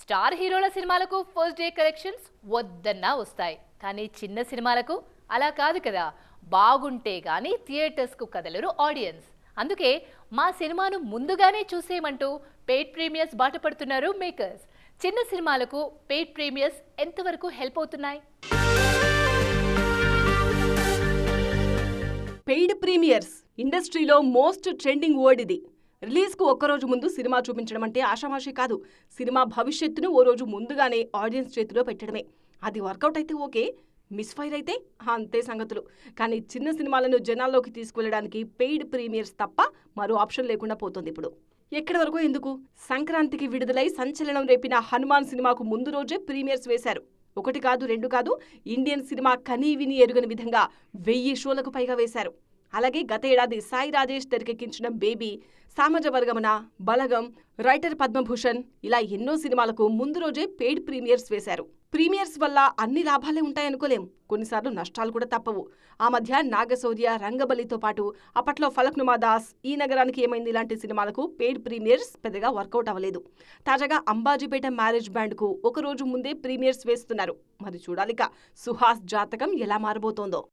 Star హీరోల సినిమాలకు first day collections వద్దన్నా వస్తాయి. కానీ చిన్న సినిమాలకు అలా కాదు కదా. బాగుంటే కానీ థియేటర్స్కు కదలరు ఆడియన్స్. అందుకే మా సినిమాను ముందుగానే చూసేయమంటూ పెయిడ్ ప్రీమియర్స్ బాట పడుతున్నారు మేకర్స్. చిన్న సినిమాలకు పెయిడ్ ప్రీమియర్స్ ఎంతవరకు హెల్ప్ అవుతున్నాయి? పెయిడ్ ప్రీమియర్స్ ఇండస్ట్రీలో మోస్ట్ ట్రెండింగ్ వర్డ్ ఇది. రిలీజ్కు ఒక్కరోజు ముందు సినిమా చూపించడం అంటే ఆషామాషి కాదు. సినిమా భవిష్యత్తును ఓ రోజు ముందుగానే ఆడియన్స్ చేతిలో పెట్టడమే. అది వర్కౌట్ అయితే ఓకే మిస్ఫైర్ అయితే అంతే సంగతులు. కానీ చిన్న సినిమాలను జనాల్లోకి తీసుకువెళ్ళడానికి పెయిడ్ ప్రీమియర్స్ తప్ప మరో ఆప్షన్ లేకుండా పోతుంది ఇప్పుడు. ఎక్కడి వరకు ఎందుకు? సంక్రాంతికి విడుదలై సంచలనం రేపిన హనుమాన్ సినిమాకు ముందు రోజే ప్రీమియర్స్ వేశారు. ఒకటి కాదు రెండు కాదు ఇండియన్ సినిమా కనీవిని ఎరుగని విధంగా వెయ్యి షోలకు పైగా వేశారు. అలాగే గత ఏడాది సాయి రాజేష్ తెరకెక్కించిన Baby Samajavaragamana Balagam writer Padmabhushan ఇలా ఎన్నో సినిమాలకు ముందు రోజే పెయిడ్ ప్రీమియర్స్ వేశారు. ప్రీమియర్స్ వల్ల అన్ని లాభాలే ఉంటాయనుకోలేం. కొన్నిసార్లు నష్టాలు కూడా తప్పవు. ఆ మధ్య నాగశౌర్య రంగబలితో పాటు అప్పట్లో ఫలక్నుమా దాస్ ఈ నగరానికి ఏమైంది? ఇలాంటి సినిమాలకు పెయిడ్ ప్రీమియర్స్ పెద్దగా వర్కౌట్ అవ్వలేదు. తాజాగా అంబాజీపేట మ్యారేజ్ బ్యాండ్కు ఒక రోజు ముందే ప్రీమియర్స్ వేస్తున్నారు. మరి చూడాలిక సుహాస్ జాతకం ఎలా మారబోతోందో.